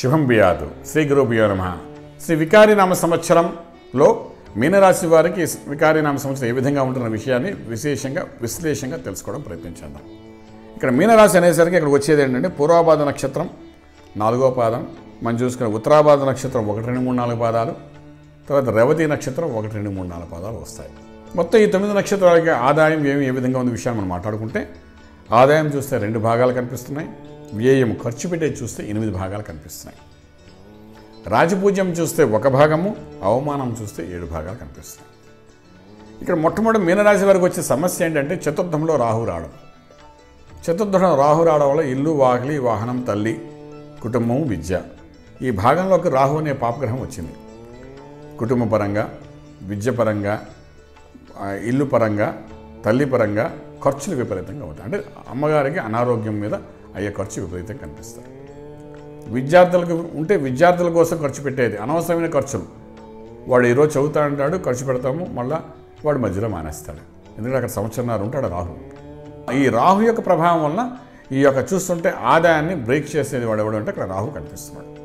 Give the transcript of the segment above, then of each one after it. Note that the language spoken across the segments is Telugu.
శుభం బియాదు. శ్రీ గురుభ్యో నమ. శ్రీ వికారినామ సంవత్సరంలో మీనరాశి వారికి వికారినామ సంవత్సరం ఏ విధంగా ఉంటున్న విషయాన్ని విశేషంగా విశ్లేషంగా తెలుసుకోవడం ప్రయత్నించేద్దాం ఇక్కడ మీనరాశి అనేసరికి ఇక్కడ వచ్చేది ఏంటంటే పూర్వాభాద నక్షత్రం నాలుగో పాదం మనం చూసుకున్న ఉత్తరాపాద నక్షత్రం ఒకటి రెండు మూడు నాలుగు పాదాలు తర్వాత రేవతి నక్షత్రం ఒకటి రెండు మూడు నాలుగు పాదాలు వస్తాయి. మొత్తం ఈ తొమ్మిది నక్షత్రాలకి ఆదాయం ఏమి ఏ విధంగా ఉంది విషయాన్ని మనం మాట్లాడుకుంటే ఆదాయం చూస్తే రెండు భాగాలు కనిపిస్తున్నాయి. వ్యయం ఖర్చు పెట్టే చూస్తే ఎనిమిది భాగాలు కనిపిస్తున్నాయి. రాజపూజ్యం చూస్తే ఒక భాగము అవమానం చూస్తే ఏడు భాగాలు కనిపిస్తున్నాయి. ఇక్కడ మొట్టమొదటి మీనరాశి వారికి వచ్చే సమస్య ఏంటంటే చతుర్థంలో రాహు రావడం. చతుర్థంలో రాహు రావడం వల్ల ఇల్లు వాకిలి వాహనం తల్లి కుటుంబం విద్య. ఈ భాగంలోకి రాహు అనే పాపగ్రహం వచ్చింది. కుటుంబ పరంగా విద్య పరంగా ఇల్లు పరంగా తల్లి పరంగా ఖర్చులు విపరీతంగా అవుతాయి అంటే అమ్మగారికి అనారోగ్యం మీద అయ్యే ఖర్చు విపరీతంగా కనిపిస్తాయి. విద్యార్థులకు ఉంటే విద్యార్థుల కోసం ఖర్చు పెట్టేది అనవసరమైన ఖర్చులు. వాడు ఈరోజు చదువుతా అంటాడు ఖర్చు పెడతాము మళ్ళీ వాడు మధ్యలో మానేస్తాడు. ఎందుకంటే అక్కడ సంవత్సరంన్నర ఉంటాడు రాహు. ఈ రాహు యొక్క ప్రభావం వల్ల ఈ యొక్క చూస్తుంటే ఆదాయాన్ని బ్రేక్ చేసేది వాడు ఎవడు అంటే అక్కడ రాహు కనిపిస్తున్నాడు.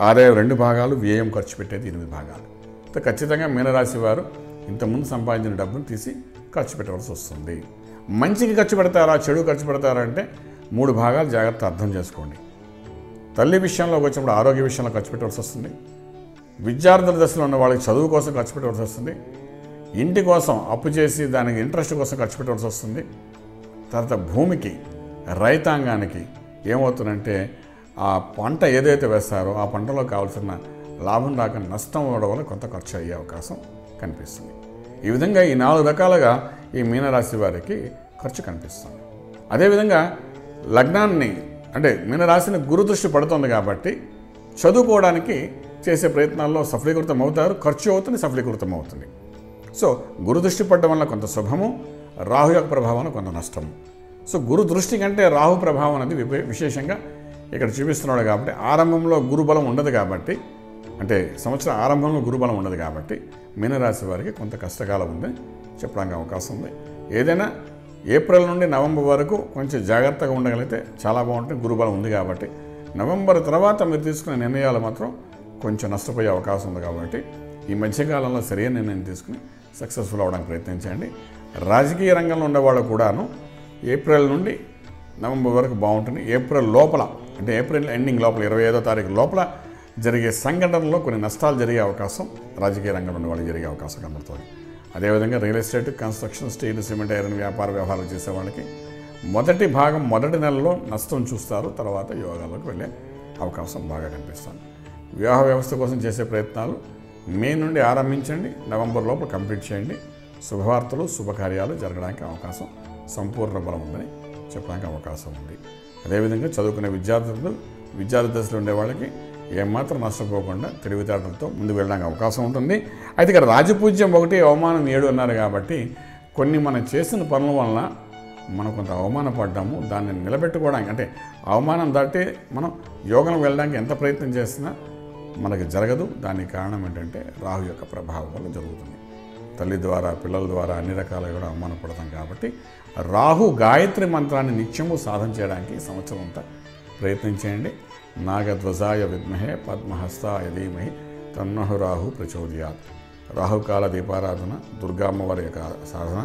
ఆదాయం రెండు భాగాలు వ్యయం ఖర్చు పెట్టేది ఎనిమిది భాగాలు. ఖచ్చితంగా మీనరాశి వారు ఇంతకుముందు సంపాదించిన డబ్బును తీసి ఖర్చు పెట్టవలసి వస్తుంది. మంచికి ఖర్చు పెడతారా చెడు ఖర్చు పెడతారా అంటే మూడు భాగాలు జాగ్రత్త అర్థం చేసుకోండి. తల్లి విషయంలోకి వచ్చినప్పుడు ఆరోగ్య విషయంలో ఖర్చు పెట్టవలసి వస్తుంది. విద్యార్థుల దశలో ఉన్న వాళ్ళకి చదువు కోసం ఖర్చు పెట్టవలసి వస్తుంది. ఇంటి కోసం అప్పు చేసి దానికి ఇంట్రెస్ట్ కోసం ఖర్చు పెట్టవలసి వస్తుంది. తర్వాత భూమికి రైతాంగానికి ఏమవుతుందంటే ఆ పంట ఏదైతే వేస్తారో ఆ పంటలో కావాల్సిన లాభం రాక నష్టం అవ్వడం వల్ల కొంత ఖర్చు అయ్యే అవకాశం కనిపిస్తుంది. ఈ విధంగా ఈ నాలుగు రకాలుగా ఈ మీనరాశి వారికి ఖర్చు కనిపిస్తుంది. అదేవిధంగా లగ్నాన్ని అంటే మీనరాశిని గురుదృష్టి పడుతుంది కాబట్టి చదువుకోవడానికి చేసే ప్రయత్నాల్లో సఫలీకృతం అవుతారు ఖర్చు అవుతుంది సఫలీకృతం అవుతుంది సో గురు దృష్టి పడడం వల్ల కొంత శుభము రాహు యొక్క ప్రభావం కొంత నష్టము. సో గురు దృష్టి కంటే రాహు ప్రభావం అనేది విశేషంగా ఇక్కడ చూపిస్తున్నాడు కాబట్టి ఆరంభంలో గురుబలం ఉండదు కాబట్టి అంటే సంవత్సరం ఆరంభంలో గురుబలం ఉండదు కాబట్టి మీనరాశి వారికి కొంత కష్టకాలం ఉంది చెప్పడానికి అవకాశం ఉంది. ఏదైనా ఏప్రిల్ నుండి నవంబర్ వరకు కొంచెం జాగ్రత్తగా ఉండగలిగితే చాలా బాగుంటుంది గురుబలం ఉంది కాబట్టి. నవంబర్ తర్వాత మీరు తీసుకునే నిర్ణయాలు మాత్రం కొంచెం నష్టపోయే అవకాశం ఉంది కాబట్టి ఈ మధ్యకాలంలో సరైన నిర్ణయం తీసుకుని సక్సెస్ఫుల్ అవ్వడానికి ప్రయత్నించండి రాజకీయ రంగంలో ఉండేవాళ్ళు కూడాను ఏప్రిల్ నుండి నవంబర్ వరకు బాగుంటుంది. ఏప్రిల్ లోపల అంటే ఏప్రిల్ ఎండింగ్ లోపల ఇరవై ఐదో తారీఖు లోపల జరిగే సంఘటనలో కొన్ని నష్టాలు జరిగే అవకాశం రాజకీయ రంగంలో ఉన్న వాళ్ళకి జరిగే అవకాశం కనబడుతుంది. అదేవిధంగా real estate construction steel cement iron వ్యాపార వ్యవహారాలు చేసే వాళ్ళకి మొదటి భాగం మొదటి నెలలో నష్టం చూస్తారు. తర్వాత యోగాలకు వెళ్ళే అవకాశం బాగా కనిపిస్తుంది. వివాహ వ్యవస్థ కోసం చేసే ప్రయత్నాలు మే నుండి ఆరంభించండి. నవంబర్ లోపల కంప్లీట్ చేయండి. శుభవార్తలు శుభకార్యాలు జరగడానికి అవకాశం సంపూర్ణ బలం ఉందని చెప్పడానికి అవకాశం ఉంది. అదేవిధంగా చదువుకునే విద్యార్థులు విద్యార్థి దశలో ఉండే వాళ్ళకి ఏమాత్రం నష్టపోకుండా తెలివితేటలతో ముందు వెళ్ళడానికి అవకాశం ఉంటుంది. అయితే ఇక్కడ రాజపూజ్యం ఒకటి అవమానం ఏడు అన్నారు కాబట్టి కొన్ని మనం చేసిన పనుల వలన మనం కొంత అవమానపడ్డాము. దాన్ని నిలబెట్టుకోవడానికి అంటే అవమానం దాటి మనం యోగం వెళ్ళడానికి ఎంత ప్రయత్నం చేసినా మనకి జరగదు. దానికి కారణం ఏంటంటే రాహు యొక్క ప్రభావం వల్ల జరుగుతుంది. తల్లి ద్వారా పిల్లల ద్వారా అన్ని రకాలుగా కూడా అవమానపడతాం కాబట్టి రాహు గాయత్రి మంత్రాన్ని నిత్యము సాధన చేయడానికి సంవత్సరం అంతా ప్రయత్నించేయండి నాగధ్వజాయ విద్మహే పద్మహస్తాయ ధీమహి తన్నహు రాహు ప్రచోదయాత్. రాహుకాల దీపారాధన దుర్గామ్మవారి యొక్క సాధన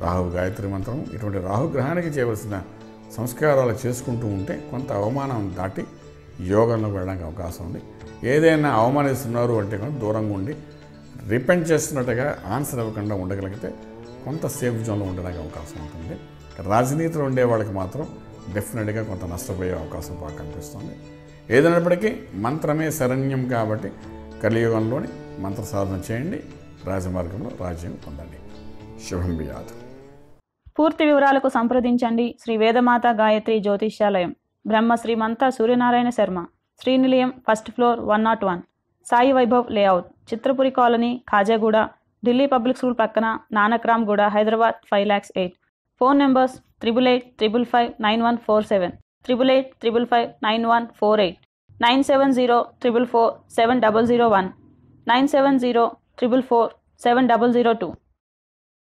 రాహు గాయత్రి మంత్రం ఇటువంటి రాహుగ్రహానికి చేయవలసిన సంస్కారాలు చేసుకుంటూ ఉంటే కొంత అవమానం దాటి యోగంలో వెళ్ళడానికి అవకాశం ఉంది. ఏదైనా అవమానిస్తున్నారు అంటే కనుక దూరంగా ఉండి రిపెండ్ చేస్తున్నట్టుగా ఆన్సర్ ఇవ్వకుండా ఉండగలిగితే కొంత సేఫ్ జోన్లో ఉండడానికి అవకాశం ఉంటుంది. రాజనీతిలో ఉండే వాళ్ళకి మాత్రం డెఫినెట్గా కొంత నష్టపోయే అవకాశం బాగా కనిపిస్తుంది. ఏదైనప్పటికీ మంత్రమే శరణ్యం కాబట్టి కలియుగంలోని మంత్ర సాధన చేయండి. రాజమార్గంలో రాజ్యం పొందండి. శుభం వియాదు పూర్తి వివరాలకు సంప్రదించండి. Shri Vedamata Gayatri Jyotishyalayam. Brahma Srimantha Suryanarayana Sharma. Srinilayam first floor one nought one. Sai Vaibhav layout. Chitrapuri colony Khajaguda. Delhi public school పక్కన Nanakramguda Hyderabad five lakhs eight. Phone numbers triple eight triple five nine one four seven. triple eight triple five nine one four eight nine seven zero triple four seven double zero one nine seven zero triple four seven double zero two.